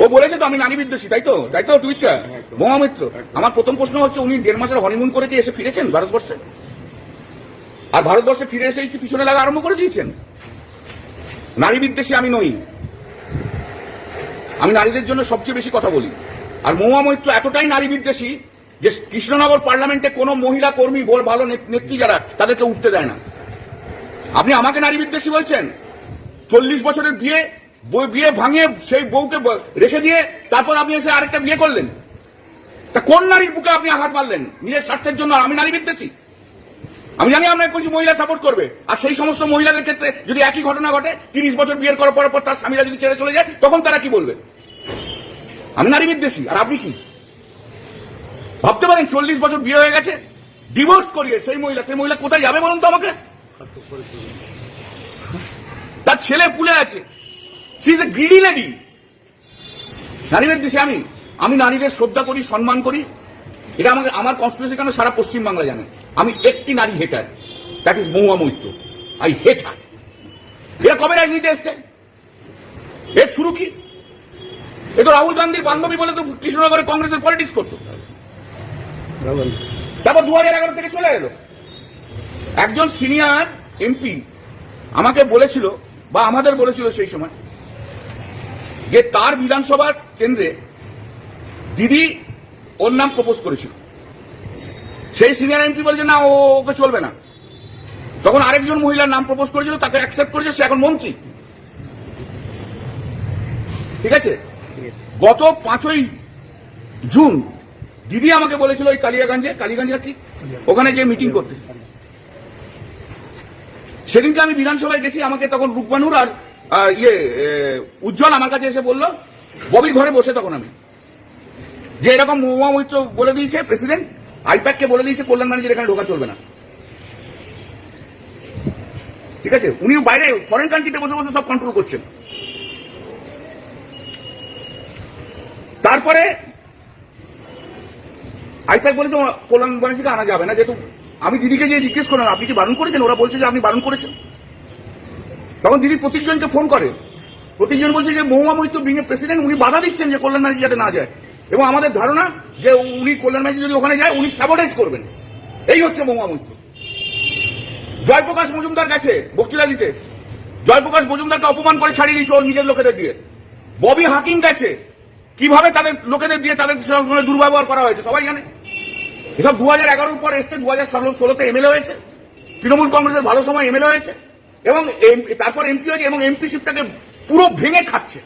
ও বলেছে তো, আমি নারী বিদ্বেষী, তাই তো? তাই তো টুইটটা? মহামিত্র আমার প্রথম প্রশ্ন হচ্ছে, উনি দেড় মাসের হনিমুন করে কি এসে ফিরেছেন ভারতবর্ষে? আর ভারতবর্ষে ফিরে এসে কি পিছনে লাগা আরম্ভ করে দিয়েছেন? নারী বিদ্বেষী আমি নই। আমি নারীদের জন্য সবচেয়ে বেশি কথা বলি। আর মহুয়া মৈত্র, এতটাই নারী বিদ্বেষী যে কৃষ্ণনগর পার্লামেন্টে কোনো মহিলা কর্মী, বল, ভালো নেত- নেত্রী যারা, তাদেরকে উঠতে দেয় না। আপনি আমাকে নারী বিদ্বেষী বলছেন? চল্লিশ বছরের বিয়ে বই- বিয়ে ভাঙিয়ে সেই বউকে রেখে দিয়ে তারপর আপনি এসে আরেকটা বিয়ে করলেন। তা কোন নারীর বুকে আপনি আঘাত মারলেন? নিজের স্বার্থের জন্য আমি নারী বিদ্বেষী। আমি জানি আপনার কিছু মহিলা সাপোর্ট করবে। আর সেই সমস্ত মহিলাদের ক্ষেত্রে যদি একই ঘটনা ঘটে, তিরিশ বছর বিয়ের করার পর পর তার স্বামীরা যদি ছেড়ে চলে যায়, তখন তারা কি বলবে? আমি নারী বিদ্বেষী, আর আপনি কি? ভাবতে পারেন চল্লিশ বছর বিয়ে হয়ে গেছে ডিভোর্স করিয়ে সেই মহিলা সেই মহিলা কোথায় যাবে বলুন তো আমাকে? তার ছেলে পুলে আছে। She is a greedy lady নারীদের দেশে আমি আমি নারীদের শ্রদ্ধা করি সম্মান করি। এটা আমাকে আমার কনস্টিটিউশন কেন সারা পশ্চিম বাংলা জানে? আমি একটি নারী hater that is Mahua Moitra. I hate her এরা কবে রাজনীতি এসছে? এর শুরু কি? এ তো রাহুল গান্ধীর বান্ধবী বলে তো কৃষ্ণনগরে কংগ্রেসের পলিটিক্স করতো। তারপর দু হাজার এগারো থেকে চলে এলো। একজন সিনিয়র এমপি আমাকে বলেছিল বা আমাদের বলেছিল সেই সময় যে তার বিধানসভার কেন্দ্রে দিদি ওর নাম প্রপোজ করেছিল। সেই সিনিয়র এমপি বলছে, না, ও ওকে চলবে না। তখন আরেকজন মহিলার নাম প্রপোজ করেছিল, তাকে অ্যাকসেপ্ট করেছে, সে এখন মন্ত্রী। ঠিক আছে? গত পাঁচই জুন দিদি আমাকে বলেছিল ওই কালিয়াগঞ্জে কালিয়াগঞ্জে কি? ওখানে যে মিটিং করতে। সেদিনকে আমি বিধানসভায় গেছি, আমাকে তখন রূপবানুর আর ইয়ে উজ্জ্বল আমার কাছে এসে বলল, ববির ঘরে বসে তখন আমি। যে এরকম মহুয়া বলে দিয়েছে প্রেসিডেন্ট, আইপ্যাককে বলে দিয়েছে কল্যাণ ম্যানেজার এখানে ঢোকা চলবে না। ঠিক আছে? উনি বাইরে ফরেন কান্ট্রিতে বসে বসে সব কন্ট্রোল করছেন। তারপরে আইপ্যাক বলেছে, কল্যাণ ব্যানার্জিকে আনা যাবে না, যেহেতু আমি দিদিকে যে জিজ্ঞেস করলাম, আপনি কি বারণ করেছেন? ওরা বলছে যে আপনি বারণ করেছেন। তখন দিদি প্রতীকজনকে ফোন করে। প্রতীকজন বলছে যে মহুয়া মৈত্র বিং প্রেসিডেন্ট উনি বাধা দিচ্ছেন যে কল্যাণ ব্যানার্জি যাতে না যায়। এবং আমাদের ধারণা যে, উনি কল্যাণ ব্যানার্জি যদি ওখানে যায়, উনি স্যাবোটাইজ করবেন। এই হচ্ছে মহুয়া মৈত্র জয়প্রকাশ মজুমদার গেছে বক্তৃতা দিতে। জয়প্রকাশ মজুমদারকে অপমান করে ছাড়িয়ে দিয়েছে ওর নিজের লোকেদের দিয়ে। ববি হাকিম গেছে। কীভাবে তাদের লোকেদের দিয়ে তাদের সঙ্গে দুর্ব্যবহার করা হয়েছে, সবাই জানে? এসব দু হাজার এগারোর পর এসছে, দু হাজার ষোলো ষোলোতে এমএলএ হয়েছে। তৃণমূল কংগ্রেসের ভালো সময় এমএলএ হয়েছে। এবং তারপর এমপি হয়েছে এবং এমপি শিপটাকে পুরো ভেঙে খাচ্ছে।